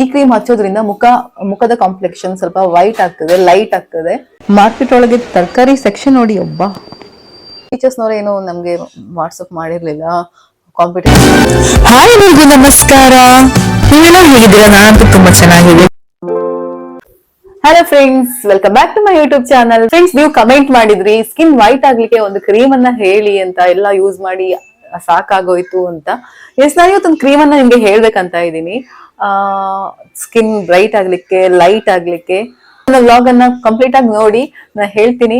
ಈ ಕ್ರೀಮ್ ಹಚ್ಚೋದ್ರಿಂದ ಮುಖ ಮುಖದ ಕಾಂಪ್ಲೆಕ್ಷನ್ ಸ್ವಲ್ಪ ವೈಟ್ ಆಗ್ತದೆ ಲೈಟ್ ಆಗ್ತದೆ. ಮಾರ್ಕೆಟ್ ಒಳಗೆ ತರಕಾರಿ ಸೆಕ್ಷನ್ ನೋಡಿ ಒಬ್ಬ. ಟೀಚರ್ಸ್ನವ್ರು ಏನು ನಮ್ಗೆ ವಾಟ್ಸಪ್ ಮಾಡಿರ್ಲಿಲ್ಲ. ಕಾಂಪಿಟೇಷನ್ ಹಾಯ್ ಎಲ್ರಿಗೂ ನಮಸ್ಕಾರ. ನೀವೆಲ್ಲ ಹೇಗಿದ್ದೀರಾ? ನಾನಂತೂ ತುಂಬಾ ಚೆನ್ನಾಗಿದೆ hello friends welcome back to my YouTube channel friends ನೀವು ಕಮೆಂಟ್ ಮಾಡಿದ್ರಿ ಸ್ಕಿನ್ ವೈಟ್ ಆಗ್ಲಿಕ್ಕೆ ಒಂದು ಕ್ರೀಮ್ ಅನ್ನ ಹೇಳಿ ಅಂತ ಎಲ್ಲ ಯೂಸ್ ಮಾಡಿ ಸಾಕಾಗೋಯ್ತು ಅಂತ. ಎಸ್ ನಾನು ಇವತ್ತೊಂದು ಕ್ರೀಮ್ ಅನ್ನ ನಿಮ್ಗೆ ಹೇಳ್ಬೇಕಂತ ಇದ್ದೀನಿ. ಸ್ಕಿನ್ ಬ್ರೈಟ್ ಆಗ್ಲಿಕ್ಕೆ ಲೈಟ್ ಆಗ್ಲಿಕ್ಕೆ. ನನ್ನ ವ್ಲಾಗ್ ಅನ್ನ ಕಂಪ್ಲೀಟ್ ಆಗಿ ನೋಡಿ ನಾನು ಹೇಳ್ತೀನಿ.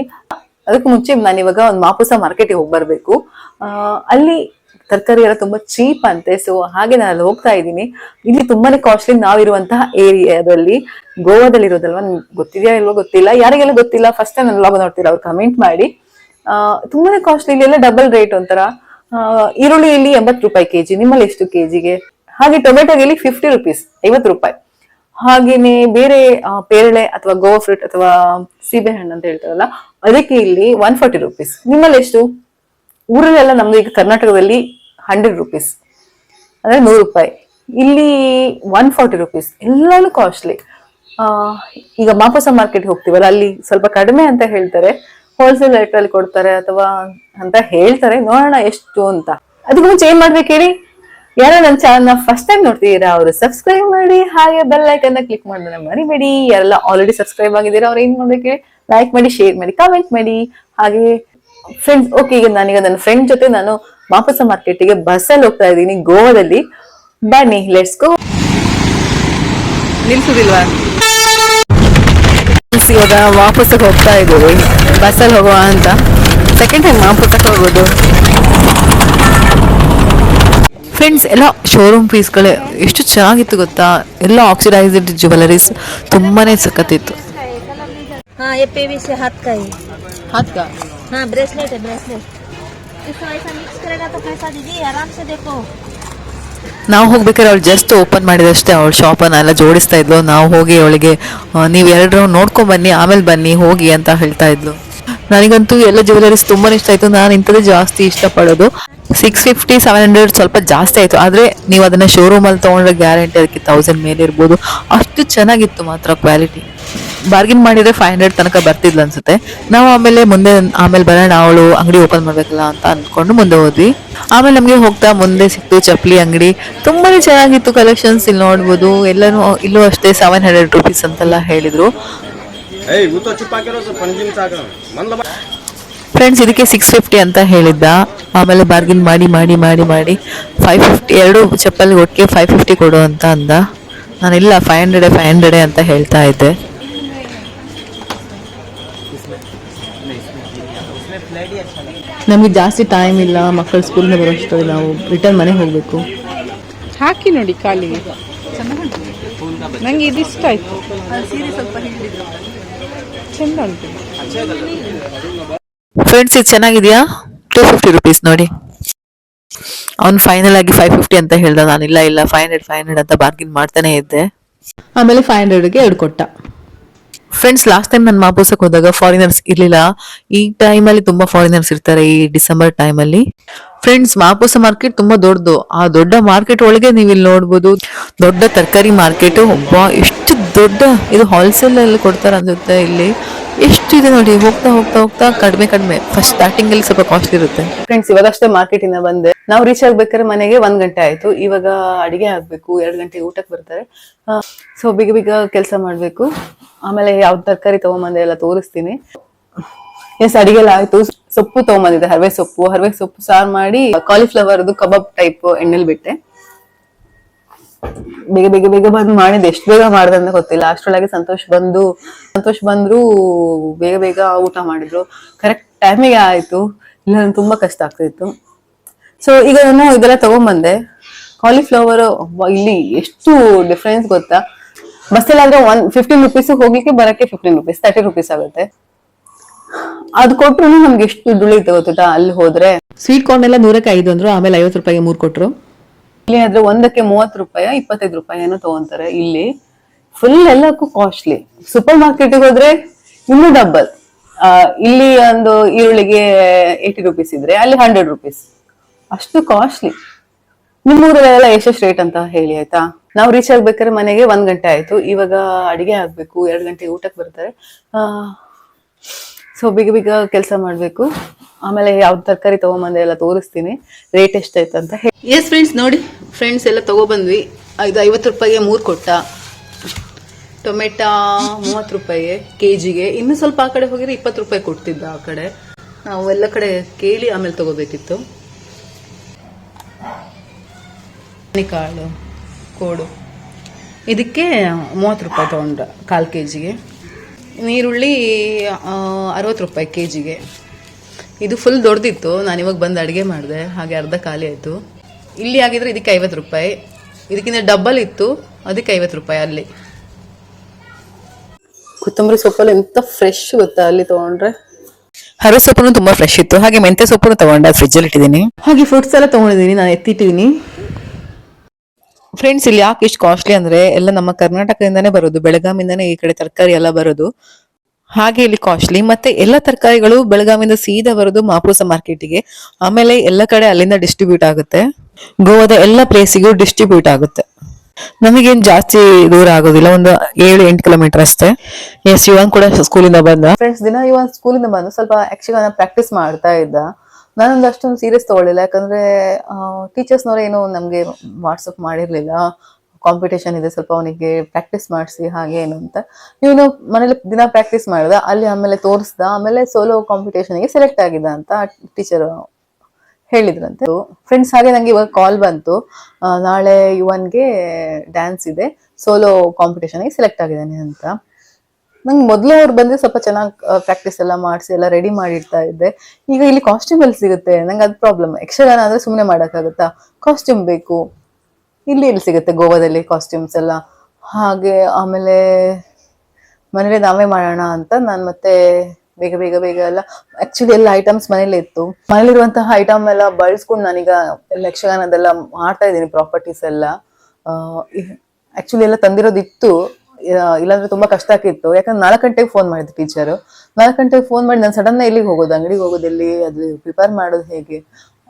ಅದಕ್ಕೂ ಮುಂಚೆ ನಾನು ಇವಾಗ ಒಂದು ಮಾಪುಸ ಮಾರ್ಕೆಟ್ಗೆ ಹೋಗಿ ಬರ್ಬೇಕು. ಅಲ್ಲಿ ತರಕಾರಿ ಎಲ್ಲ ತುಂಬಾ ಚೀಪ್ ಅಂತೆ ಸೊ ಹಾಗೆ ನಾನು ಅಲ್ಲಿ ಹೋಗ್ತಾ ಇದ್ದೀನಿ. ಇಲ್ಲಿ ತುಂಬಾನೇ ಕಾಸ್ಟ್ಲಿ ನಾವಿರುವಂತಹ ಏರಿಯಾದಲ್ಲಿ ಗೋವಾದಲ್ಲಿ ಇರೋದಲ್ವಾ ನನ್ಗೆ ಗೊತ್ತಿದೆಯಾ ಇಲ್ವೋ ಗೊತ್ತಿಲ್ಲ. ಯಾರಿಗೆಲ್ಲ ಗೊತ್ತಿಲ್ಲ ಫಸ್ಟ್ ಟೈಮ್ ನನ್ನ ವ್ಲಾಗ್ ನೋಡ್ತೀರಾ ಅವ್ರು ಕಮೆಂಟ್ ಮಾಡಿ. ತುಂಬಾನೇ ಕಾಸ್ಟ್ಲಿ ಇಲ್ಲೆಲ್ಲ ಡಬಲ್ ರೇಟ್ ಒಂಥರ. ಈರುಳ್ಳಿ ಇಲ್ಲಿ ಎಂಬತ್ತು ರೂಪಾಯಿ ಕೆಜಿ, ನಿಮ್ಮಲ್ಲಿ ಎಷ್ಟು ಕೆಜಿಗೆ? ಹಾಗೆ ಟೊಮೆಟೊಗೆ ಇಲ್ಲಿ ಫಿಫ್ಟಿ ರುಪೀಸ್ ಐವತ್ತು ರೂಪಾಯಿ. ಹಾಗೇನೆ ಬೇರೆ ಪೇರಳೆ ಅಥವಾ ಗೋವಾ ಫ್ರೂಟ್ ಅಥವಾ ಸೀಬೆ ಹಣ್ಣು ಅಂತ ಹೇಳ್ತಾರಲ್ಲ, ಅದಕ್ಕೆ ಇಲ್ಲಿ ಒನ್ ಫಾರ್ಟಿ ರುಪೀಸ್ ನಿಮ್ಮಲ್ಲಿ ಎಷ್ಟು? ಊರಲ್ಲೆಲ್ಲ ನಮ್ದು ಈಗ ಕರ್ನಾಟಕದಲ್ಲಿ ಹಂಡ್ರೆಡ್ ರುಪೀಸ್ ಅಂದ್ರೆ ನೂರು ರೂಪಾಯಿ. ಇಲ್ಲಿ ಒನ್ ಫಾರ್ಟಿ ರುಪೀಸ್ ಎಲ್ಲಾನು ಕಾಸ್ಟ್ಲಿ ಈಗ ಮಾಪಸ ಮಾರ್ಕೆಟ್ ಹೋಗ್ತೀವಲ್ಲ, ಅಲ್ಲಿ ಸ್ವಲ್ಪ ಕಡಿಮೆ ಅಂತ ಹೇಳ್ತಾರೆ. ಹೋಲ್ಸೇಲ್ ರೇಟ್ ಅಲ್ಲಿ ಕೊಡ್ತಾರೆ ಅಥವಾ ಅಂತ ಹೇಳ್ತಾರೆ. ನೋಡೋಣ ಎಷ್ಟು ಅಂತ. ಅದಕ್ಕೆ ಮುಂಚೆ ಏನ್ ಮಾಡ್ಬೇಕು ಹೇಳಿ ಯಾರೋ ನನ್ನ ಚಾನಲ್ನ ಫಸ್ಟ್ ಟೈಮ್ ನೋಡ್ತಿದ್ದೀರಾ ಅವರು ಸಬ್ಸ್ಕ್ರೈಬ್ ಮಾಡಿ ಹಾಗೆ ಬೆಲ್ ಐಕನ್ನ ಕ್ಲಿಕ್ ಮಾಡೋಣ ಮರಿಬೇಡಿ. ಯಾರೆಲ್ಲ ಆಲ್ರೆಡಿ ಸಬ್ಸ್ಕ್ರೈಬ್ ಆಗಿದ್ದೀರಾ ಅವ್ರು ಏನ್ ಮಾಡ್ಬೇಕು ಲೈಕ್ ಮಾಡಿ ಶೇರ್ ಮಾಡಿ ಕಾಮೆಂಟ್ ಮಾಡಿ. ಹಾಗೆ ಫ್ರೆಂಡ್ಸ್ ಓಕೆ ಈಗ ನಾನೀಗ ನನ್ನ ಫ್ರೆಂಡ್ ಜೊತೆ ನಾನು ಮಾಪಸ ಮಾರ್ಕೆಟ್ಗೆ ಬಸ್ಸಲ್ಲಿ ಹೋಗ್ತಾ ಇದ್ದೀನಿ ಗೋವಾದಲ್ಲಿ. ಬನ್ನಿ ಲೆಟ್ಸ್ ಗೋ ನಿಲ್ಸುದಿಲ್ವಾ? ಇವಾಗ ವಾಪಸ್ಸಕ್ಕೆ ಹೋಗ್ತಾ ಇದ್ದೀವಿ. ಬಸ್ಸಲ್ಲಿ ಹೋಗುವ ಅಂತ. ಸೆಕೆಂಡ್ ಟೈಮ್ ವಾಪಸ್ಸಕ್ಕೆ ಹೋಗೋದು. ಫ್ರೆಂಡ್ಸ್ ಎಲ್ಲ ಶೋರೂಮ್ ಪೀಸ್ಗಳೇ ಎಷ್ಟು ಚೆನ್ನಾಗಿತ್ತು ಗೊತ್ತಾ ಎಲ್ಲ ಆಕ್ಸಿಡೈಸ್ಡ್ ಜ್ಯುವೆಲರೀಸ್ ತುಂಬಾನೇ ಸಖತ್ತಿತ್ತು हाँ ये पीवीसी हाथ का ही ಹಾತ್ಗ हाँ ब्रेसलेट है ब्रेसलेट इसको ऐसा मिक्स करेगा तो कैसा दीजिए आराम से देखो ನಾವು ಹೋಗ್ಬೇಕಾದ್ರೆ ಅವಳು ಜಸ್ಟ್ ಓಪನ್ ಮಾಡಿದಷ್ಟೇ ಅವಳು ಶಾಪನ್ನ ಎಲ್ಲ ಜೋಡಿಸ್ತಾ ಇದ್ಲು ನಾವು ಹೋಗಿ ಅವಳಿಗೆ ನೀವು ಎರಡು ರೌಂಡ್ ನೋಡ್ಕೊಂಡ್ ಬನ್ನಿ ಆಮೇಲೆ ಬನ್ನಿ ಹೋಗಿ ಅಂತ ಹೇಳ್ತಾ ಇದ್ಲು ನನಗಂತೂ ಎಲ್ಲ ಜ್ಯುವೆಲರೀಸ್ ತುಂಬಾ ಇಷ್ಟ ಆಯ್ತು. ನಾನು ಇಂಥದ್ದೇ ಜಾಸ್ತಿ ಇಷ್ಟಪಡೋದು. ಸಿಕ್ಸ್ ಫಿಫ್ಟಿ ಸೆವೆನ್ ಹಂಡ್ರೆಡ್ ಸ್ವಲ್ಪ ಜಾಸ್ತಿ ಆಯ್ತು. ಆದ್ರೆ ನೀವು ಅದನ್ನ ಶೋರೂಮಲ್ಲಿ ತೊಗೊಂಡ್ರೆ ಗ್ಯಾರಂಟಿ ಅದಕ್ಕೆ ತೌಸಂಡ್ ಮೇಲೆ ಇರ್ಬೋದು. ಅಷ್ಟು ಚೆನ್ನಾಗಿತ್ತು ಮಾತ್ರ ಕ್ವಾಲಿಟಿ ಬಾರ್ಗಿನ್ ಮಾಡಿದ್ರೆ ಫೈವ್ ಹಂಡ್ರೆಡ್ ತನಕ ಬರ್ತಿದ್ಲು ಅನ್ಸುತ್ತೆ. ನಾವು ಆಮೇಲೆ ಮುಂದೆ, ಆಮೇಲೆ ಬರೋಣ, ಅವಳು ಅಂಗಡಿ ಓಪನ್ ಮಾಡಬೇಕಲ್ಲ ಅಂತ ಅಂದ್ಕೊಂಡು ಮುಂದೆ ಹೋದ್ವಿ. ಆಮೇಲೆ ನಮಗೆ ಹೋಗ್ತಾ ಮುಂದೆ ಸಿಕ್ತು ಚಪ್ಪಲಿ ಅಂಗಡಿ. ತುಂಬಾನೇ ಚೆನ್ನಾಗಿತ್ತು ಕಲೆಕ್ಷನ್ಸ್ ಇಲ್ಲಿ ನೋಡ್ಬೋದು. ಎಲ್ಲನೂ ಇಲ್ಲೂ ಅಷ್ಟೇ ಸೆವೆನ್ ಹಂಡ್ರೆಡ್ ರುಪೀಸ್ ಅಂತೆಲ್ಲ ಹೇಳಿದ್ರು. ಫ್ರೆಂಡ್ಸ್ ಇದಕ್ಕೆ ಸಿಕ್ಸ್ ಫಿಫ್ಟಿ ಅಂತ ಹೇಳಿದ್ದ. ಆಮೇಲೆ ಬಾರ್ಗಿನ್ ಮಾಡಿ ಮಾಡಿ ಮಾಡಿ ಮಾಡಿ ಫೈವ್ ಫಿಫ್ಟಿ ಎರಡು ಚಪ್ಪಲ್ ಒಟ್ಟಿಗೆ ಫೈವ್ ಫಿಫ್ಟಿ ಕೊಡು ಅಂತ ಅಂದ. ನಾನಿಲ್ಲ ಫೈವ್ ಹಂಡ್ರೆಡೆ ಫೈವ್ ಹಂಡ್ರೆಡೆ ಅಂತ ಹೇಳ್ತಾ ಇದ್ದೆ. ನಮಗೆ ಜಾಸ್ತಿ ಟೈಮ್ ಇಲ್ಲ ಮಕ್ಕಳು ಸ್ಕೂಲಿಂದ ಬರೋಷ್ಟು ನಾವು ರಿಟರ್ನ್ ಮನೆಗೆ ಹೋಗಬೇಕು. ಹಾಕಿ ನೋಡಿ ಕಾಲಿಗೆ ನಂಗೆ ಇದಿಷ್ಟ ಇಷ್ಟ ಆಯ್ತು ಚೆಂದ ಉಂಟು. ಫ್ರೆಂಡ್ಸ್ ಇದು ಚೆನ್ನಾಗಿದೆಯಾ? ಟೂ ಫಿಫ್ಟಿ ರುಪೀಸ್ ನೋಡಿ. ಅವ್ನು ಫೈನಲ್ ಆಗಿ ಫೈವ್ ಫಿಫ್ಟಿ ಅಂತ ಹೇಳ್ದ. ನಾನು ಇಲ್ಲ ಇಲ್ಲ ಫೈವ್ ಹಂಡ್ರೆಡ್ ಫೈವ್ ಹಂಡ್ರೆಡ್ ಅಂತ ಬಾರ್ಗಿನ್ ಮಾಡ್ತಾನೆ ಇದ್ದೆ. ಆಮೇಲೆ ಫೈವ್ ಹಂಡ್ರೆಡ್ಗೆ ಎರಡು ಕೊಟ್ಟ. ಫ್ರೆಂಡ್ಸ್ ಲಾಸ್ಟ್ ಟೈಮ್ ನಾನು ಮಾಪೋಸಕ್ಕೆ ಹೋದಾಗ ಫಾರಿನರ್ಸ್ ಇರಲಿಲ್ಲ. ಈ ಟೈಮಲ್ಲಿ ತುಂಬಾ ಫಾರಿನರ್ಸ್ ಇರ್ತಾರೆ ಈ ಡಿಸೆಂಬರ್ ಟೈಮಲ್ಲಿ ಫ್ರೆಂಡ್ಸ್ ಮಾಪೋಸ ಮಾರ್ಕೆಟ್ ತುಂಬಾ ದೊಡ್ಡದು. ಆ ದೊಡ್ಡ ಮಾರ್ಕೆಟ್ ಒಳಗೆ ನೀವು ಇಲ್ಲಿ ನೋಡ್ಬೋದು ದೊಡ್ಡ ತರಕಾರಿ ಮಾರ್ಕೆಟ್ ಒಬ್ಬ ಎಷ್ಟು ದೊಡ್ಡ, ಇದು ಹೋಲ್ಸೇಲ್ ಅಲ್ಲಿ ಕೊಡ್ತಾರೆ ಅನ್ಸುತ್ತೆ ಇಲ್ಲಿ. ಎಷ್ಟು ಇದೆ ನೋಡಿ, ಹೋಗ್ತಾ ಹೋಗ್ತಾ ಹೋಗ್ತಾ ಕಡಿಮೆ ಕಡಿಮೆ. ಫಸ್ಟ್ ಸ್ಟಾರ್ಟಿಂಗ್ ಅಲ್ಲಿ ಸ್ವಲ್ಪ ಕಾಸ್ಟ್ಲಿ ಇರುತ್ತೆ. ಫ್ರೆಂಡ್ಸ್ ಇವಾಗಷ್ಟೇ ಮಾರ್ಕೆಟ್ ಇಂದ ಬಂದೆ. ನಾವು ರೀಚ್ ಆಗ್ಬೇಕಾದ್ರೆ ಮನೆಗೆ ಒಂದ್ ಗಂಟೆ ಆಯ್ತು. ಇವಾಗ ಅಡಿಗೆ ಆಗ್ಬೇಕು, ಎರಡು ಗಂಟೆಗೆ ಊಟಕ್ಕೆ ಬರ್ತಾರೆ. ಸೊ ಬಿಗ ಬಿಗ ಕೆಲಸ ಮಾಡ್ಬೇಕು. ಆಮೇಲೆ ಯಾವ್ದು ತರಕಾರಿ ತಗೊಂಬಂದೆ ಎಲ್ಲ ತೋರಿಸ್ತೀನಿ. ಎಸ್ ಅಡಿಗೆ ಎಲ್ಲ ಆಯ್ತು. ಸೊಪ್ಪು ತಗೊಂಬಂದಿದೆ ಹರವೆ ಸೊಪ್ಪು. ಹರವೆ ಸೊಪ್ಪು ಸಾರು ಮಾಡಿ ಕಾಲಿಫ್ಲವರ್ದು ಕಬಾಬ್ ಟೈಪ್ ಎಣ್ಣೆಲ್ ಬಿಟ್ಟೆ. ಬೇಗ ಬೇಗ ಬೇಗ ಬಂದ್ ಮಾಡಿದ್ ಎಷ್ಟು ಬೇಗ ಮಾಡ್ದೆ ಅಂತ ಗೊತ್ತಿಲ್ಲ. ಅಷ್ಟರೊಳಗೆ ಸಂತೋಷ್ ಬಂದು, ಸಂತೋಷ್ ಬಂದ್ರು ಬೇಗ ಬೇಗ ಊಟ ಮಾಡಿದ್ರು. ಕರೆಕ್ಟ್ ಟೈಮಿಗೆ ಆಯ್ತು. ಇಲ್ಲ ತುಂಬಾ ಕಷ್ಟ ಆಗ್ತಿತ್ತು. ಸೊ ಈಗ ನಾನು ಇದೆಲ್ಲ ತಗೊಂಬಂದೆ. ಕಾಲಿಫ್ಲವರ್ ಇಲ್ಲಿ ಎಷ್ಟು ಡಿಫ್ರೆನ್ಸ್ ಗೊತ್ತಾ? ಬಸ್ಸಲ್ಲಿ ಆದ್ರೆ ಒನ್ ಫಿಫ್ಟೀನ್ ರುಪೀಸ್ ಹೋಗ್ಲಿಕ್ಕೆ ಬರಕ್ಕೆ ಫಿಫ್ಟೀನ್ ರುಪೀಸ್ ತರ್ಟಿ ರುಪೀಸ್ ಆಗುತ್ತೆ. ಅದ್ ಕೊಟ್ರು ನಮ್ಗೆ ಎಷ್ಟು ದುಡ್ಡು ಇತ್ತು ಗೊತ್ತಾ ಅಲ್ಲಿ ಹೋದ್ರೆ? ಸ್ವೀಟ್ ಕಾರ್ನ್ ಎಲ್ಲ ನೂರಕ್ಕೆ ಐದು ಅಂದ್ರು, ಆಮೇಲೆ ಐವತ್ತು ರೂಪಾಯಿಗೆ ಮೂರ್ ಕೊಟ್ರು. ಇಲ್ಲಿ ಆದ್ರೆ ಒಂದಕ್ಕೆ ಮೂವತ್ತು ರೂಪಾಯಿ ಇಪ್ಪತ್ತೈದು ರೂಪಾಯಿ ಏನೋ ತಗೊಂತಾರೆ ಇಲ್ಲಿ. ಫುಲ್ ಎಲ್ಲಕ್ಕೂ ಕಾಸ್ಟ್ಲಿ ಸೂಪರ್ ಮಾರ್ಕೆಟ್ಗೆ ಹೋದ್ರೆ ಇನ್ನೂ ಡಬಲ್ ಇಲ್ಲಿ ಒಂದು ಈರುಳ್ಳಿಗೆ ಏಯ್ಟಿ ರುಪೀಸ್ ಇದ್ರೆ ಅಲ್ಲಿ ಹಂಡ್ರೆಡ್ ರುಪೀಸ್ ಅಷ್ಟು ಕಾಸ್ಟ್ಲಿ ನಿಮ್ಮೂರಲ್ಲೆಲ್ಲ ಎಷ್ಟೆಷ್ಟು ರೇಟ್ ಅಂತ ಹೇಳಿ, ಆಯ್ತಾ? ನಾವು ರೀಚ್ ಆಗ್ಬೇಕಾದ್ರೆ ಮನೆಗೆ ಒಂದ್ ಗಂಟೆ ಆಯ್ತು. ಇವಾಗ ಅಡಿಗೆ ಆಗ್ಬೇಕು, ಎರಡು ಗಂಟೆ ಊಟಕ್ಕೆ ಬರ್ತಾರೆ. ಸೊ ಬೇಗ ಬೇಗ ಕೆಲಸ ಮಾಡ್ಬೇಕು. ಆಮೇಲೆ ಯಾವ್ದು ತರಕಾರಿ ತಗೊಂಬಂದೆ ಎಲ್ಲ ತೋರಿಸ್ತೀನಿ. ರೇಟ್ ಎಷ್ಟಾಯ್ತು ಅಂತ ಎಸ್ ಫ್ರೆಂಡ್ಸ್ ನೋಡಿ. ಫ್ರೆಂಡ್ಸ್ ಎಲ್ಲ ತಗೊಬಂದ್ವಿ. ಇದು ಐವತ್ತು ರೂಪಾಯಿಗೆ ಮೂರು ಕೊಟ್ಟ. ಟೊಮೆಟೊ ಮೂವತ್ತು ರೂಪಾಯಿಗೆ ಕೆ ಜಿಗೆ ಇನ್ನು ಸ್ವಲ್ಪ ಆ ಕಡೆ ಹೋಗಿದ್ರೆ ಇಪ್ಪತ್ತು ರೂಪಾಯಿ ಕೊಡ್ತಿದ್ದ ಆ ಕಡೆ. ನಾವು ಎಲ್ಲ ಕಡೆ ಕೇಳಿ ಆಮೇಲೆ ತಗೋಬೇಕಿತ್ತು. ಕಾಳು ಕೋಡು. ಇದಕ್ಕೆ ಮೂವತ್ತು ರೂಪಾಯಿ ತೊಗೊಂಡ್ರ ಕಾಲು ಕೆ ಜಿಗೆ ನೀರುಳ್ಳಿ ಅರವತ್ತು ರೂಪಾಯಿ ಕೆ ಜಿಗೆ ಇದು ಫುಲ್ ದೊಡ್ಡದಿತ್ತು ನಾನು ಇವಾಗ ಬಂದು ಅಡುಗೆ ಮಾಡಿದೆ. ಹಾಗೆ ಅರ್ಧ ಖಾಲಿ ಆಯಿತು. ಇಲ್ಲಿ ಆಗಿದ್ರೆ ಇದಕ್ಕೆ ಐವತ್ತು ರೂಪಾಯಿ. ಇದಕ್ಕಿಂತ ಡಬ್ಬಲ್ ಇತ್ತು. ಅದಕ್ಕೆ ಐವತ್ತು ರೂಪಾಯಿ ಅಲ್ಲಿ. ಕೊತ್ತಂಬರಿ ಸೊಪ್ಪಲ್ಲಿ ಎಂತ ಫ್ರೆಶ್ ಗೊತ್ತಾ ಅಲ್ಲಿ ತಗೊಂಡ್ರೆ? ಹರಿ ಸೊಪ್ಪು ತುಂಬಾ ಫ್ರೆಶ್ ಇತ್ತು. ಹಾಗೆ ಮೆಂತೆ ಸೊಪ್ಪು ತಗೊಂಡೆ. ಫ್ರಿಜ್ ಅಲ್ಲಿ ಇಟ್ಟಿದ್ದೀನಿ ಹಾಗೆ ಫ್ರೂಟ್ಸ್ ಎಲ್ಲ ತಗೊಂಡಿದ್ದೀನಿ ನಾನು ಎತ್ತಿಟ್ಟಿದ್ದೀನಿ ಫ್ರೆಂಡ್ಸ್ ಇಲ್ಲಿ ಯಾಕೆ ಇಷ್ಟು ಕಾಸ್ಟ್ಲಿ ಅಂದ್ರೆ ಎಲ್ಲ ನಮ್ಮ ಕರ್ನಾಟಕದಿಂದಾನೇ ಬರೋದು. ಬೆಳಗಾಮಿಂದಾನೇ ಈ ಕಡೆ ತರಕಾರಿ ಎಲ್ಲ ಬರೋದು. ಹಾಗೆ ಇಲ್ಲಿ ಕಾಸ್ಟ್ಲಿ ಮತ್ತೆ ಎಲ್ಲ ತರಕಾರಿಗಳು ಬೆಳಗಾವಿಯಿಂದ ಸೀದಾ ಬರೋದು ಮಾಪೂಸ ಮಾರ್ಕೆಟಿಗೆ ಆಮೇಲೆ ಎಲ್ಲ ಕಡೆ ಅಲ್ಲಿಂದ ಡಿಸ್ಟ್ರಿಬ್ಯೂಟ್ ಆಗುತ್ತೆ. ಗೋವಾದ ಎಲ್ಲ ಪ್ಲೇಸಿಗೂ ಡಿಸ್ಟ್ರಿಬ್ಯೂಟ್ ಆಗುತ್ತೆ. ನಮಗೇನ್ ಜಾಸ್ತಿ ದೂರ ಆಗೋದಿಲ್ಲ, ಒಂದು ಏಳು, ಎಂಟು ಕಿಲೋಮೀಟರ್ ಅಷ್ಟೇ. ಎಸ್ ಇವನ್ ಕೂಡ ಸ್ಕೂಲಿಂದ ಬಂದ. ಫ್ರೆಂಡ್ಸ್ ದಿನ ಇವನ್ ಸ್ಕೂಲಿಂದ ಬಂದು ಸ್ವಲ್ಪ ನಾನು ಪ್ರಾಕ್ಟೀಸ್ ಮಾಡ್ತಾ ಇದ್ದ. ನಾನೊಂದು ಅಷ್ಟೊಂದು ಸೀರಿಯಸ್ ತಗೊಳ್ಳಿಲ್ಲ, ಯಾಕಂದ್ರೆ ಟೀಚರ್ಸ್ನವ್ರು ನಮಗೆ ವಾಟ್ಸಪ್ ಮಾಡಿರ್ಲಿಲ್ಲ. ಕಾಂಪಿಟೇಷನ್ ಇದೆ, ಸ್ವಲ್ಪ ಅವನಿಗೆ ಪ್ರಾಕ್ಟೀಸ್ ಮಾಡಿಸಿ ಹಾಗೆ ಏನು ಅಂತ. ಇವನು ಮನೇಲಿ ದಿನ ಪ್ರಾಕ್ಟೀಸ್ ಮಾಡಿದ, ಅಲ್ಲಿ ಆಮೇಲೆ ತೋರಿಸ್ದ, ಆಮೇಲೆ ಸೋಲೋ ಕಾಂಪಿಟೇಷನ್ಗೆ ಸೆಲೆಕ್ಟ್ ಆಗಿದ್ದ ಅಂತ ಟೀಚರ್ ಹೇಳಿದ್ರಂತೆ. ಫ್ರೆಂಡ್ಸ್ ಹಾಗೆ ನಂಗೆ ಇವಾಗ ಕಾಲ್ ಬಂತು. ನಾಳೆ ಯುವನ್ಗೆ ಡ್ಯಾನ್ಸ್ ಇದೆ ಸೋಲೋ ಕಾಂಪಿಟೇಷನ್ಗೆ ಸೆಲೆಕ್ಟ್ ಆಗಿದ್ದಾನೆ ಅಂತ. ನಂಗೆ ಮೊದಲೇ ಅವ್ರು ಬಂದ್ರೆ ಸ್ವಲ್ಪ ಚೆನ್ನಾಗಿ ಪ್ರಾಕ್ಟೀಸ್ ಎಲ್ಲ ಮಾಡಿಸಿ, ಎಲ್ಲ ರೆಡಿ ಮಾಡಿಡ್ತಾ ಇದ್ದೆ. ಈಗ ಇಲ್ಲಿ ಕಾಸ್ಟ್ಯೂಮ್ ಎಲ್ಲಿ ಸಿಗುತ್ತೆ, ನಂಗೆ ಅದು ಪ್ರಾಬ್ಲಮ್ ಯಕ್ಷಗಾನ ಅಂದರೆ ಸುಮ್ಮನೆ ಮಾಡೋಕ್ಕಾಗುತ್ತಾ? ಕಾಸ್ಟ್ಯೂಮ್ ಬೇಕು. ಇಲ್ಲಿ ಇಲ್ಲಿ ಸಿಗುತ್ತೆ ಗೋವಾದಲ್ಲಿ ಕಾಸ್ಟ್ಯೂಮ್ಸ್ ಎಲ್ಲ. ಹಾಗೆ ಆಮೇಲೆ ಮನೇಲಿ ನಾವೇ ಮಾಡೋಣ ಅಂತ ನಾನು ಮತ್ತೆ ಬೇಗ ಬೇಗ ಬೇಗ ಎಲ್ಲ ಆಕ್ಚುಲಿ ಎಲ್ಲ ಐಟಮ್ಸ್ ಮನೇಲಿ ಇತ್ತು. ಮನೇಲಿರುವಂತಹ ಐಟಮ್ ಎಲ್ಲ ಬಳಸ್ಕೊಂಡು ನಾನೀಗ ಯಕ್ಷಗಾನದೆಲ್ಲ ಮಾಡ್ತಾ ಇದ್ದೀನಿ ಪ್ರಾಪರ್ಟೀಸ್ ಎಲ್ಲ. ಆಕ್ಚುಲಿ ಎಲ್ಲ ತಂದಿರೋದಿತ್ತು. ಇಲ್ಲಾಂದ್ರೆ ತುಂಬಾ ಕಷ್ಟ ಆಗಿತ್ತು. ಯಾಕಂದ್ರೆ ನಾಲ್ಕು ಗಂಟೆಗೆ ಫೋನ್ ಮಾಡಿದ್ರು ಟೀಚರು ನಾಲ್ಕು ಗಂಟೆಗೆ ಫೋನ್ ಮಾಡಿ ನಾನು ಸಡನ್ ಇಲ್ಲಿಗೆ ಹೋಗೋದು? ಅಂಗಡಿಗೆ ಹೋಗೋದು ಎಲ್ಲಿ? ಅದು ಪ್ರಿಪೇರ್ ಮಾಡೋದು ಹೇಗೆ?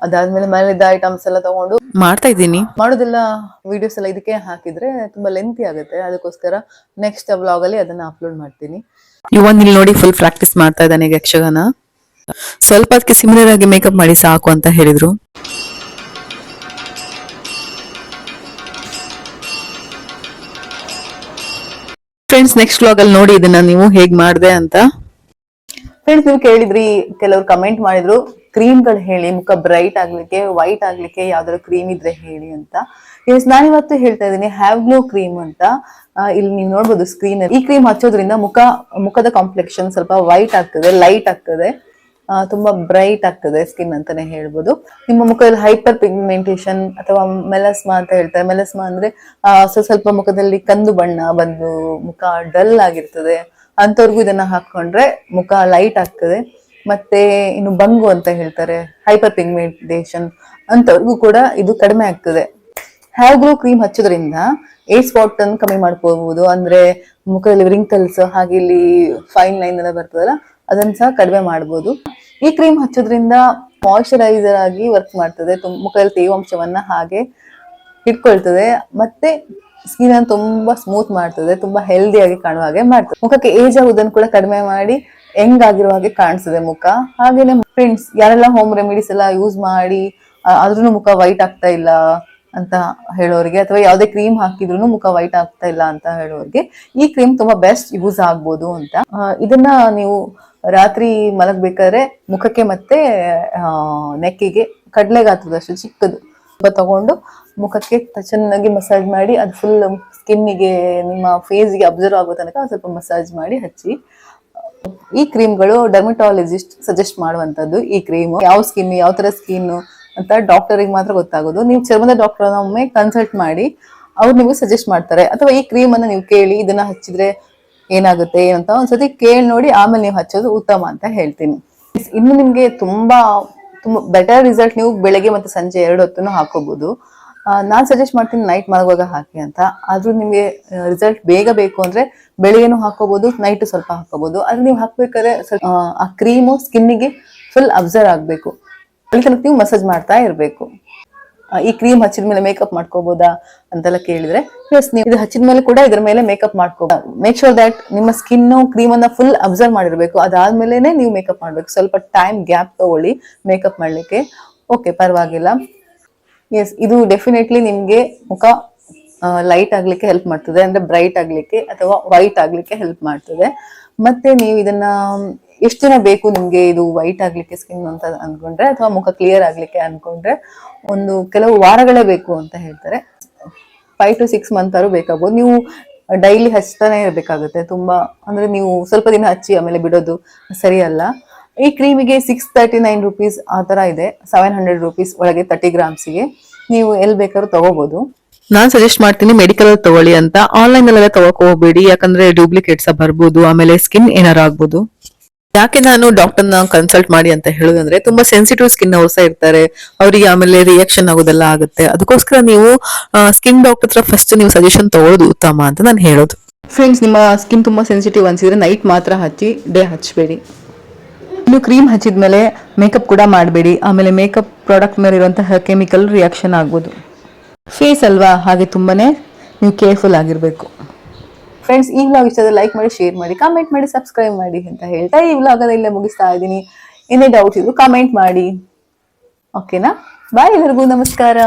ಅದಾದ್ಮೇಲೆ ಮನೇಲಿದ್ದ ಐಟಮ್ಸ್ ಎಲ್ಲ ತಗೊಂಡು ಮಾಡ್ತಾ ಇದ್ದೀನಿ. ಮಾಡೋದಿಲ್ಲ ವಿಡಿಯೋಸ್ ಎಲ್ಲ ಇದಕ್ಕೆ ಹಾಕಿದ್ರೆ ತುಂಬಾ ಲೆಂತಿ ಆಗುತ್ತೆ. ಅದಕ್ಕೋಸ್ಕರ ನೆಕ್ಸ್ಟ್ ಬ್ಲಾಗ್ ಅಲ್ಲಿ ಅದನ್ನ ಅಪ್ಲೋಡ್ ಮಾಡ್ತೀನಿ. ಇವನ್ ಇಲ್ಲಿ ನೋಡಿ ಫುಲ್ ಪ್ರಾಕ್ಟೀಸ್ ಮಾಡ್ತಾ ಇದ್ದಾನೆ ಈಗ ಯಕ್ಷಗಾನ. ಸ್ವಲ್ಪ ಅದಕ್ಕೆ ಸಿಮಿಲರ್ ಆಗಿ ಮೇಕಪ್ ಮಾಡಿ ಸಾಕು ಅಂತ ಹೇಳಿದ್ರು. ಫ್ರೆಂಡ್ಸ್ ನೆಕ್ಸ್ಟ್ ವ್ಲಾಗ್ ಅಲ್ಲಿ ನೋಡಿ ಇದನ್ನ ನೀವು ಹೇಗ್ ಮಾಡಿದೆ ಅಂತ. ಫ್ರೆಂಡ್ಸ್ ನೀವು ಕೇಳಿದ್ರಿ, ಕೆಲವರು ಕಮೆಂಟ್ ಮಾಡಿದ್ರು ಕ್ರೀಮ್ಗಳು ಹೇಳಿ, ಮುಖ ಬ್ರೈಟ್ ಆಗ್ಲಿಕ್ಕೆ ವೈಟ್ ಆಗ್ಲಿಕ್ಕೆ ಯಾವ್ದಾದ್ರು ಕ್ರೀಮ್ ಇದ್ರೆ ಹೇಳಿ ಅಂತ. ಎಸ್ ನಾನಿವತ್ತು ಹೇಳ್ತಾ ಇದ್ದೀನಿ ಹ್ಯಾವ್ ಗ್ಲೋ ಕ್ರೀಮ್ ಅಂತ. ಇಲ್ಲಿ ನೀವು ನೋಡ್ಬೋದು ಸ್ಕ್ರೀನ್ ಈ ಕ್ರೀಮ್ ಹಚ್ಚೋದ್ರಿಂದ ಮುಖ, ಮುಖದ ಕಾಂಪ್ಲೆಕ್ಷನ್ ಸ್ವಲ್ಪ ವೈಟ್ ಆಗ್ತದೆ ಲೈಟ್ ಆಗ್ತದೆ. ತುಂಬಾ ಬ್ರೈಟ್ ಆಗ್ತದೆ ಸ್ಕಿನ್ ಅಂತಾನೆ ಹೇಳ್ಬೋದು. ನಿಮ್ಮ ಮುಖದಲ್ಲಿ ಹೈಪರ್ ಪಿಗ್ಮೆಂಟೇಷನ್ ಅಥವಾ ಮೆಲಸ್ಮಾ ಅಂತ ಹೇಳ್ತಾರೆ. ಮೆಲಸ್ಮಾ ಅಂದ್ರೆ ಸ್ವಲ್ಪ ಸ್ವಲ್ಪ ಮುಖದಲ್ಲಿ ಕಂದು ಬಣ್ಣ ಬಂದು ಮುಖ ಡಲ್ ಆಗಿರ್ತದೆ. ಅಂತವ್ರಿಗೂ ಇದನ್ನ ಹಾಕೊಂಡ್ರೆ ಮುಖ ಲೈಟ್ ಆಗ್ತದೆ. ಮತ್ತೆ ಇನ್ನು ಬಂಗು ಅಂತ ಹೇಳ್ತಾರೆ ಹೈಪರ್ ಪಿಗ್ಮೆಂಟೇಷನ್ ಅಂತವ್ರಿಗೂ ಕೂಡ ಇದು ಕಡಿಮೆ ಆಗ್ತದೆ. ಹೇರ್ ಕ್ರೀಮ್ ಹಚ್ಚೋದ್ರಿಂದ ಏ ಸ್ಪಾಟ್ ಅನ್ನು ಕಮ್ಮಿ ಮಾಡ್ಕೋಬಹುದು ಅಂದ್ರೆ ಮುಖದಲ್ಲಿ ರಿಂಕಲ್ಸ್ ಹಾಗೆ ಇಲ್ಲಿ ಫೈನ್ ಲೈನ್ ಎಲ್ಲ ಬರ್ತದಲ್ಲ, ಅದನ್ನ ಸಹ ಕಡಿಮೆ ಮಾಡ್ಬೋದು. ಈ ಕ್ರೀಮ್ ಹಚ್ಚೋದ್ರಿಂದ ಮಾಯಿಶ್ಚರೈಸರ್ ಆಗಿ ವರ್ಕ್ ಮಾಡ್ತದೆ. ಮುಖದಲ್ಲಿ ತೇವಾಂಶವನ್ನ ಹಾಗೆ ಇಟ್ಕೊಳ್ತದೆ. ಮತ್ತೆ ಸ್ಕಿನ್ ಅನ್ನು ತುಂಬಾ ಸ್ಮೂತ್ ಮಾಡ್ತದೆ, ತುಂಬಾ ಹೆಲ್ದಿಯಾಗಿ ಕಾಣುವ ಹಾಗೆ ಮಾಡ್ತದೆ. ಮುಖಕ್ಕೆ ಏಜ್ ಆಗುವುದನ್ನು ಕೂಡ ಕಡಿಮೆ ಮಾಡಿ ಯಂಗ್ ಆಗಿರುವ ಹಾಗೆ ಕಾಣಿಸ್ತದೆ ಮುಖ. ಹಾಗೇನೆ ಫ್ರೆಂಡ್ಸ್ ಯಾರೆಲ್ಲ ಹೋಮ್ ರೆಮಿಡೀಸ್ ಎಲ್ಲ ಯೂಸ್ ಮಾಡಿ ಆದ್ರೂ ಮುಖ ವೈಟ್ ಆಗ್ತಾ ಇಲ್ಲ ಅಂತ ಹೇಳೋರಿಗೆ, ಅಥವಾ ಯಾವುದೇ ಕ್ರೀಮ್ ಹಾಕಿದ್ರು ಮುಖ ವೈಟ್ ಆಗ್ತಾ ಇಲ್ಲ ಅಂತ ಹೇಳೋರಿಗೆ, ಈ ಕ್ರೀಮ್ ತುಂಬಾ ಬೆಸ್ಟ್ ಯೂಸ್ ಆಗ್ಬೋದು ಅಂತ. ಇದನ್ನ ನೀವು ರಾತ್ರಿ ಮಲಗಬೇಕಾದ್ರೆ ಮುಖಕ್ಕೆ ಮತ್ತೆ ನೆಕ್ಕಿಗೆ ಕಡಲೆ ಗಾತ್ರದಷ್ಟು ಚಿಕ್ಕದು ತಗೊಂಡು ಮುಖಕ್ಕೆ ಚೆನ್ನಾಗಿ ಮಸಾಜ್ ಮಾಡಿ, ಅದು ಫುಲ್ ಸ್ಕಿನ್ನಿಗೆ ನಿಮ್ಮ ಫೇಸ್ಗೆ ಅಬ್ಸರ್ವ್ ಆಗೋ ತನಕ ಸ್ವಲ್ಪ ಮಸಾಜ್ ಮಾಡಿ ಹಚ್ಚಿ. ಈ ಕ್ರೀಮ್ಗಳು ಡರ್ಮಟಾಲಜಿಸ್ಟ್ ಸಜೆಸ್ಟ್ ಮಾಡುವಂತದ್ದು ಈ ಕ್ರೀಮ್ ಯಾವ ಸ್ಕಿನ್ ಯಾವ ತರ ಸ್ಕಿನ್ ಅಂತ ಡಾಕ್ಟರಿಗೆ ಮಾತ್ರ ಗೊತ್ತಾಗೋದು. ನೀವು ಚರ್ಮದ ಡಾಕ್ಟರ್ನ ಒಮ್ಮೆ ಕನ್ಸಲ್ಟ್ ಮಾಡಿ, ಅವ್ರು ನಿಮಗೆ ಸಜೆಸ್ಟ್ ಮಾಡ್ತಾರೆ. ಅಥವಾ ಈ ಕ್ರೀಮ್ ಅನ್ನ ನೀವು ಕೇಳಿ, ಇದನ್ನ ಹಚ್ಚಿದ್ರೆ ಏನಾಗುತ್ತೆ ಏನಂತ ಒಂದ್ಸತಿ ಕೇಳಿ ನೋಡಿ, ಆಮೇಲೆ ನೀವು ಹಚ್ಚೋದು ಉತ್ತಮ ಅಂತ ಹೇಳ್ತೀನಿ. ಇನ್ನು ನಿಮ್ಗೆ ತುಂಬಾ ತುಂಬಾ ಬೆಟರ್ ರಿಸಲ್ಟ್ ನೀವು ಬೆಳಗ್ಗೆ ಮತ್ತೆ ಸಂಜೆ ಎರಡು ಹೊತ್ತು ಹಾಕೋಬಹುದು ನಾನು ಸಜೆಸ್ಟ್ ಮಾಡ್ತೀನಿ ನೈಟ್ ಮಲಗುವಾಗ ಹಾಕಿ ಅಂತ. ಆದ್ರೂ ನಿಮ್ಗೆ ರಿಸಲ್ಟ್ ಬೇಗ ಬೇಕು ಅಂದ್ರೆ ಬೆಳಿಗ್ಗೆನೂ ಹಾಕೋಬಹುದು ನೈಟ್ ಸ್ವಲ್ಪ ಹಾಕೋಬಹುದು ಆದ್ರೆ ನೀವು ಹಾಕ್ಬೇಕಾದ್ರೆ ಆ, ಕ್ರೀಮ್ ಸ್ಕಿನ್ನಿಗೆ ಫುಲ್ ಅಬ್ಸರ್ವ್ ಆಗ್ಬೇಕು. ಅಲ್ಲಿ ನೀವು ಮಸಾಜ್ ಮಾಡ್ತಾ ಇರಬೇಕು. ಈ ಕ್ರೀಮ್ ಹಚ್ಚಿದ ಮೇಲೆ ಮೇಕಪ್ ಮಾಡ್ಕೋಬಹುದಾ ಅಂತೆಲ್ಲ ಕೇಳಿದ್ರೆ ಎಸ್ ನೀವು ಇದು ಹಚ್ಚಿದ ಮೇಲೆ ಕೂಡ ಇದ್ರ ಮೇಲೆ ಮೇಕಪ್ ಮಾಡ್ಕೋ ಮೇಕ್ ಶೋರ್ ದಟ್ ನಿಮ್ಮ ಸ್ಕಿನ್ ಕ್ರೀಮ್ ಅನ್ನ ಫುಲ್ ಅಬ್ಸರ್ವ್ ಮಾಡಿರ್ಬೇಕು. ಅದಾದ್ಮೇಲೆ ನೀವು ಮೇಕಪ್ ಮಾಡ್ಬೇಕು. ಸ್ವಲ್ಪ ಟೈಮ್ ಗ್ಯಾಪ್ ತಗೊಳ್ಳಿ ಮೇಕಪ್ ಮಾಡ್ಲಿಕ್ಕೆ. ಓಕೆ ಪರವಾಗಿಲ್ಲ. ಎಸ್ ಇದು ಡೆಫಿನೆಟ್ಲಿ ನಿಮ್ಗೆ ಮುಖ ಲೈಟ್ ಆಗ್ಲಿಕ್ಕೆ ಹೆಲ್ಪ್ ಮಾಡ್ತದೆ. ಅಂದ್ರೆ ಬ್ರೈಟ್ ಆಗ್ಲಿಕ್ಕೆ ಅಥವಾ ವೈಟ್ ಆಗ್ಲಿಕ್ಕೆ ಹೆಲ್ಪ್ ಮಾಡ್ತದೆ. ಮತ್ತೆ ನೀವು ಇದನ್ನ, ಎಷ್ಟು ದಿನ ಬೇಕು ನಿಮ್ಗೆ ಇದು ವೈಟ್ ಆಗ್ಲಿಕ್ಕೆ ಸ್ಕಿನ್ ಅಂತ ಅನ್ಕೊಂಡ್ರೆ ಅಥವಾ ಮುಖ ಕ್ಲಿಯರ್ ಆಗ್ಲಿಕ್ಕೆ ಅನ್ಕೊಂಡ್ರೆ ಒಂದು ಕೆಲವು ವಾರಗಳೇ ಬೇಕು ಅಂತ ಹೇಳ್ತಾರೆ. ಫೈವ್ ಟು ಸಿಕ್ಸ್ ಮಂತ್ ಆದ್ರೂ ಬೇಕಾಗ್ಬೋದು. ನೀವು ಡೈಲಿ ಹಚ್ತಾನೆ ಇರಬೇಕಾಗುತ್ತೆ. ತುಂಬಾ, ಅಂದ್ರೆ ನೀವು ಸ್ವಲ್ಪ ದಿನ ಹಚ್ಚಿ ಆಮೇಲೆ ಬಿಡೋದು ಸರಿಯಲ್ಲ. ಈ ಕ್ರೀಮಿಗೆ ಸಿಕ್ಸ್ ತರ್ಟಿ ನೈನ್ ರುಪೀಸ್ ಆ ತರ ಇದೆ. ಸೆವೆನ್ ಹಂಡ್ರೆಡ್ ರುಪೀಸ್ ಒಳಗೆ ತರ್ಟಿ ಗ್ರಾಮ್ಸ್ಗೆ ನೀವು ಎಲ್ಲಿ ಬೇಕಾದ್ರೂ ತಗೋಬಹುದು ನಾನ್ ಸಜೆಸ್ಟ್ ಮಾಡ್ತೀನಿ ಮೆಡಿಕಲ್ ಅಲ್ಲಿ ತಗೊಳ್ಳಿ ಅಂತ. ಆನ್ಲೈನ್ ಅಲ್ಲೆಲ್ಲ ತಗೋಕ್ ಹೋಗ್ಬೇಡಿ. ಯಾಕಂದ್ರೆ ಡೂಪ್ಲಿಕೇಟ್ಸ್ ಬರ್ಬೋದು ಆಮೇಲೆ ಸ್ಕಿನ್ ಏನಾರು ಆಗ್ಬೋದು. ಯಾಕೆ ನಾನು ಡಾಕ್ಟರ್ನ ಕನ್ಸಲ್ಟ್ ಮಾಡಿ ಅಂತ ಹೇಳೋದಂದ್ರೆ ತುಂಬಾ ಸೆನ್ಸಿಟಿವ್ ಸ್ಕಿನ್ ಅವರು ಸಹ ಇರ್ತಾರೆ. ಅವರಿಗೆ ಆಮೇಲೆ ರಿಯಾಕ್ಷನ್ ಆಗೋದೆಲ್ಲ ಆಗುತ್ತೆ. ಅದಕ್ಕೋಸ್ಕರ ನೀವು ಸ್ಕಿನ್ ಡಾಕ್ಟರ್ ಹತ್ರ ಫಸ್ಟ್ ನೀವು ಸಜೆಷನ್ ತಗೊಳ್ಳೋದು ಉತ್ತಮ ಅಂತ ನಾನು ಹೇಳೋದು. ಫ್ರೆಂಡ್ಸ್ ನಿಮ್ಮ ಸ್ಕಿನ್ ತುಂಬಾ ಸೆನ್ಸಿಟಿವ್ ಅನ್ಸಿದ್ರೆ ನೈಟ್ ಮಾತ್ರ ಹಚ್ಚಿ ಡೇ ಹಚ್ಚಬೇಡಿ ಇನ್ನು ಕ್ರೀಮ್ ಹಚ್ಚಿದ್ಮೇಲೆ ಮೇಕಪ್ ಕೂಡ ಮಾಡಬೇಡಿ. ಆಮೇಲೆ ಮೇಕಪ್ ಪ್ರಾಡಕ್ಟ್ ಮೇಲೆ ಇರುವಂತಹ ಕೆಮಿಕಲ್ ರಿಯಾಕ್ಷನ್ ಆಗ್ಬೋದು. ಫೇಸ್ ಅಲ್ವಾ? ಹಾಗೆ ತುಂಬಾ ನೀವು ಕೇರ್ಫುಲ್ ಆಗಿರಬೇಕು. ಫ್ರೆಂಡ್ಸ್ ಈ ವ್ಲಾಗ್ ಇಷ್ಟ ಲೈಕ್ ಮಾಡಿ ಶೇರ್ ಮಾಡಿ ಕಾಮೆಂಟ್ ಮಾಡಿ ಸಬ್ಸ್ಕ್ರೈಬ್ ಮಾಡಿ ಅಂತ ಹೇಳ್ತಾ ಈ ವ್ಲಾಗ್ ಅದ ಇಲ್ಲೇ ಮುಗಿಸ್ತಾ ಇದ್ದೀನಿ. ಏನೇ ಡೌಟ್ ಇದ್ರು ಕಾಮೆಂಟ್ ಮಾಡಿ. ಓಕೆನಾ ಬಾಯ್ ಎಲ್ಲರಿಗೂ, ನಮಸ್ಕಾರ.